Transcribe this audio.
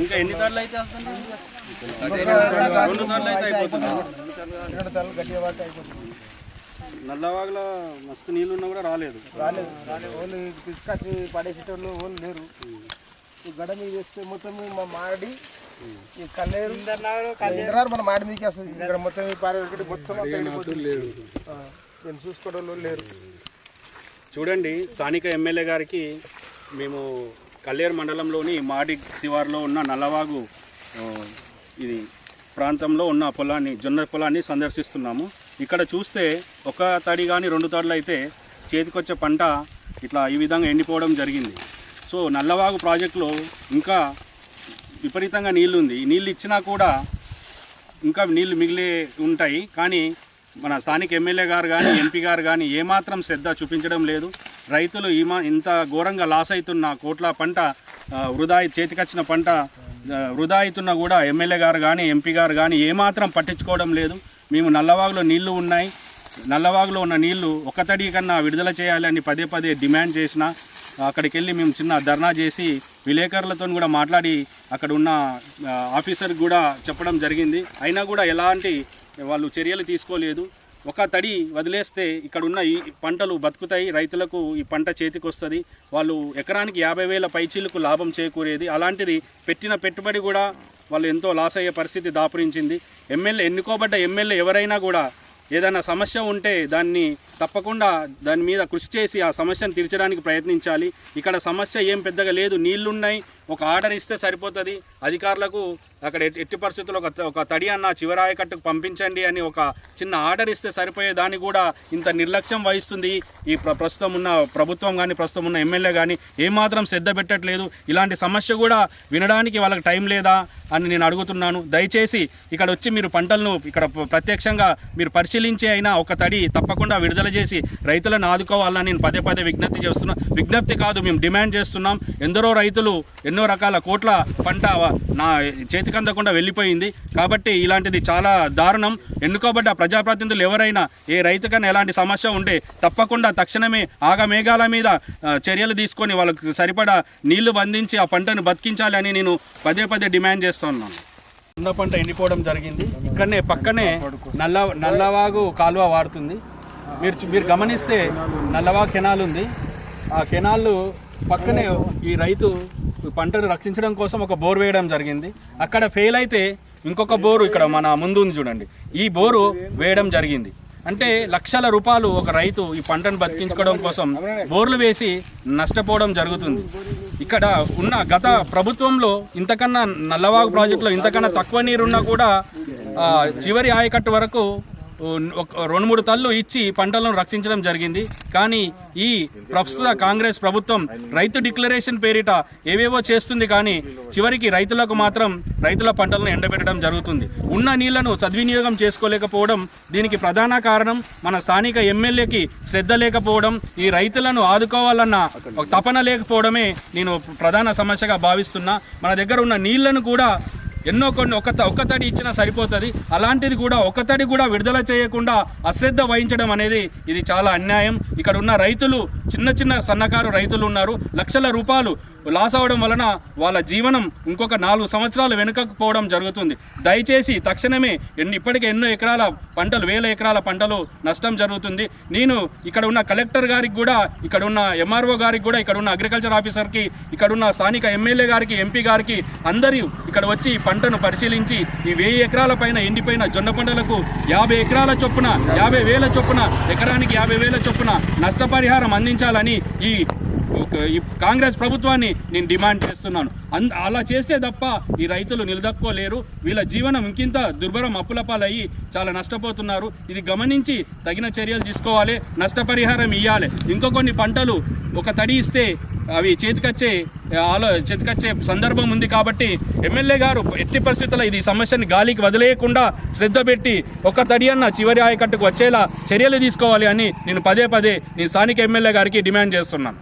ఇంకా ఎన్ని ధరలు అయితే వస్తుంది రెండు ధరలు అయితే అయిపోతుంది. నల్లవాగులో మస్తు నీళ్ళు ఉన్నా కూడా రాలేదు. రాలేదు రాలేదు. ఓన్లీ తీసుకొచ్చి పడేసేటోళ్ళు ఓన్లు లేరు. ఈ గడ మీద వేస్తే మొత్తం మా మాడి ఈ కల్లేరు ఇంద్రారు మన మాడి మీదకి వస్తుంది. ఇక్కడ మొత్తం ఈ పారే ఒకటి మొత్తం నేను చూసుకోవడం లేరు. చూడండి స్థానిక ఎమ్మెల్యే గారికి మేము కల్లేరు మండలంలోని మాడి శివారులో ఉన్న నల్లవాగు ఇది ప్రాంతంలో ఉన్న పొలాన్ని జొన్న పొలాన్ని సందర్శిస్తున్నాము. ఇక్కడ చూస్తే ఒక తడి కానీ రెండు తడులు అయితే చేతికొచ్చే పంట ఇట్లా ఈ విధంగా ఎండిపోవడం జరిగింది. సో నల్లవాగు ప్రాజెక్టులో ఇంకా విపరీతంగా నీళ్ళు ఉంది నీళ్ళు ఇచ్చినా కూడా ఇంకా నీళ్ళు మిగిలే ఉంటాయి. కానీ మన స్థానిక ఎమ్మెల్యే గారు కానీ ఎంపీ గారు కానీ ఏమాత్రం శ్రద్ధ చూపించడం లేదు. రైతులు ఈ ఇంత ఘోరంగా లాస్ అవుతున్న కోట్ల పంట వృధా చేతికొచ్చిన పంట వృధా అవుతున్నా కూడా ఎమ్మెల్యే గారు కానీ ఎంపీ గారు కానీ ఏమాత్రం పట్టించుకోవడం లేదు. మేము నల్లవాగులో నీళ్ళు ఉన్నాయి. నల్లవాగులో ఉన్న నీళ్ళు ఒక్కతడి కన్నా విడుదల చేయాలని పదే పదే డిమాండ్ చేసిన అక్కడికి వెళ్ళి మేము చిన్న ధర్నా చేసి విలేకరులతో కూడా మాట్లాడి అక్కడ ఉన్న ఆఫీసర్కి కూడా చెప్పడం జరిగింది. అయినా కూడా ఎలాంటి వాళ్ళు చర్యలు తీసుకోలేదు. ఒక తడి వదిలేస్తే ఇక్కడ ఉన్న ఈ పంటలు బతుకుతాయి రైతులకు ఈ పంట చేతికి వస్తుంది వాళ్ళు ఎకరానికి యాభై వేల పైచీలకు లాభం చేకూరేది. అలాంటిది పెట్టిన పెట్టుబడి కూడా వాళ్ళు ఎంతో లాస్ అయ్యే పరిస్థితి దాపురించింది. ఎమ్మెల్యే ఎన్నుకోబడ్డ ఎమ్మెల్యే ఎవరైనా కూడా ఏదైనా సమస్య ఉంటే దాన్ని తప్పకుండా దాని మీద కృషి చేసి ఆ సమస్యను తీర్చడానికి ప్రయత్నించాలి. ఇక్కడ సమస్య ఏం పెద్దగా లేదు. నీళ్ళున్నాయి. ఒక ఆర్డర్ ఇస్తే సరిపోతుంది. అధికారులకు అక్కడ ఎట్టి పరిస్థితుల్లో ఒక త- ఒక తడి అన్న చివరాయకట్టుకు పంపించండి అని ఒక చిన్న ఆర్డర్ ఇస్తే సరిపోయే దాన్ని కూడా ఇంత నిర్లక్ష్యం వహిస్తుంది. ఈ ప్ర- ప్రస్తుతం ఉన్న ప్రభుత్వం కానీ ప్రస్తుతం ఉన్న ఎమ్మెల్యే కానీ ఏమాత్రం శ్రద్ధ పెట్టట్లేదు. ఇలాంటి సమస్య కూడా వినడానికి వాళ్ళకి టైం లేదా అని నేను అడుగుతున్నాను. దయచేసి ఇక్కడ వచ్చి మీరు పంటలను ఇక్కడ ప్రత్యక్షంగా మీరు పరిశీలించి అయినా ఒక తడి తప్పకుండా విడుదల చేసి రైతులను ఆదుకోవాలని నేను పదే పదే విజ్ఞప్తి చేస్తున్నా. విజ్ఞప్తి కాదు మేము డిమాండ్ చేస్తున్నాం. ఎందరో రైతులు ఎన్నో రకాల కోట్ల పంట నా చేతికి అందకుండా వెళ్ళిపోయింది. కాబట్టి ఇలాంటిది చాలా దారుణం. ఎన్నుకోబడ్డ ప్రజాప్రతినిధులు ఎవరైనా ఏ రైతుకైనా ఎలాంటి సమస్య ఉంటే తప్పకుండా తక్షణమే ఆగమేఘాల మీద చర్యలు తీసుకొని వాళ్ళకు సరిపడా నీళ్ళు బంధించి ఆ పంటను బతికించాలి అని నేను పదే పదే డిమాండ్ చేస్తున్నాను ఉన్న పంట ఎండిపోవడం జరిగింది. ఇక్కడనే పక్కనే నల్ల నల్లవాగు కాలువ వాడుతుంది. మీరు మీరు గమనిస్తే నల్లవా కెనాల్ ఉంది. ఆ కెనాల్ పక్కనే ఈ రైతు పంటను రక్షించడం కోసం ఒక బోర్ వేయడం జరిగింది. అక్కడ ఫెయిల్ అయితే ఇంకొక బోరు ఇక్కడ మన ముందు ఉంది చూడండి. ఈ బోరు వేయడం జరిగింది. అంటే లక్షల రూపాయలు ఒక రైతు ఈ పంటను బతికించుకోవడం కోసం బోర్లు వేసి నష్టపోవడం జరుగుతుంది. ఇక్కడ ఉన్న గత ప్రభుత్వంలో ఇంతకన్నా నల్లవాగు ప్రాజెక్టులో ఇంతకన్నా తక్కువ నీరున్నా కూడా చివరి ఆయకట్టు వరకు రెండు మూడు తల్లు ఇచ్చి పంటలను రక్షించడం జరిగింది. కానీ ఈ ప్రస్తుత కాంగ్రెస్ ప్రభుత్వం రైతు డిక్లరేషన్ పేరిట ఏవేవో చేస్తుంది కానీ చివరికి రైతులకు మాత్రం రైతుల పంటలను ఎండబెట్టడం జరుగుతుంది. ఉన్న నీళ్ళను సద్వినియోగం చేసుకోలేకపోవడం దీనికి ప్రధాన కారణం. మన స్థానిక ఎమ్మెల్యేకి శ్రద్ధ లేకపోవడం ఈ రైతులను ఆదుకోవాలన్న ఒక తపన లేకపోవడమే నేను ప్రధాన సమస్యగా భావిస్తున్నా. మన దగ్గర ఉన్న నీళ్ళను కూడా ఎన్నో కొన్ని ఒక త- ఒక తడి ఇచ్చినా సరిపోతుంది. అలాంటిది కూడా ఒక తడి కూడా విడుదల చేయకుండా అశ్రద్ధ వహించడం అనేది ఇది చాలా అన్యాయం. ఇక్కడ ఉన్న రైతులు చిన్న చిన్న సన్నకారు రైతులు ఉన్నారు. లక్షల రూపాయలు లాస్ అవ్వడం వలన వాళ్ళ జీవనం ఇంకొక నాలుగు సంవత్సరాలు వెనుకకు పోవడం జరుగుతుంది. దయచేసి తక్షణమే ఎన్ని ఇప్పటికే ఎన్నో ఎకరాల పంటలు వేల ఎకరాల పంటలు నష్టం జరుగుతుంది. నేను ఇక్కడ ఉన్న కలెక్టర్ గారికి కూడా ఇక్కడ ఉన్న ఎంఆర్ఓ గారికి కూడా ఇక్కడ ఉన్న అగ్రికల్చర్ ఆఫీసర్కి ఇక్కడ ఉన్న స్థానిక ఎమ్మెల్యే గారికి ఎంపీ గారికి అందరూ ఇక్కడ వచ్చి పంటను పరిశీలించి ఈ వెయ్యి ఎకరాల పైన ఎండిపోయిన జొన్న పంటలకు యాభై ఎకరాల చొప్పున యాభై వేల చొప్పున ఎకరానికి యాభై వేల చొప్పున నష్టపరిహారం అందించాలని ఈ ఈ కాంగ్రెస్ ప్రభుత్వాన్ని నేను డిమాండ్ చేస్తున్నాను. అన్ అలా చేస్తే తప్ప ఈ రైతులు నిలదక్కోలేరు వీళ్ళ జీవనం ఇంకింత దుర్భరం అప్పులపాలయ్యి చాలా నష్టపోతున్నారు. ఇది గమనించి తగిన చర్యలు తీసుకోవాలి నష్టపరిహారం ఇవ్వాలి ఇంకో కొన్ని పంటలు ఒక తడి ఇస్తే అవి చేతికొచ్చే ఆలో చేతికొచ్చే సందర్భం ఉంది కాబట్టి ఎమ్మెల్యే గారు ఎట్టి పరిస్థితుల్లో ఇది సమస్యని గాలికి వదిలేయకుండా శ్రద్ధ పెట్టి ఒక్క తడి అన్న చివరి ఆయకట్టుకు వచ్చేలా చర్యలు తీసుకోవాలి అని నేను పదే పదే నేను స్థానిక ఎమ్మెల్యే గారికి డిమాండ్ చేస్తున్నాను.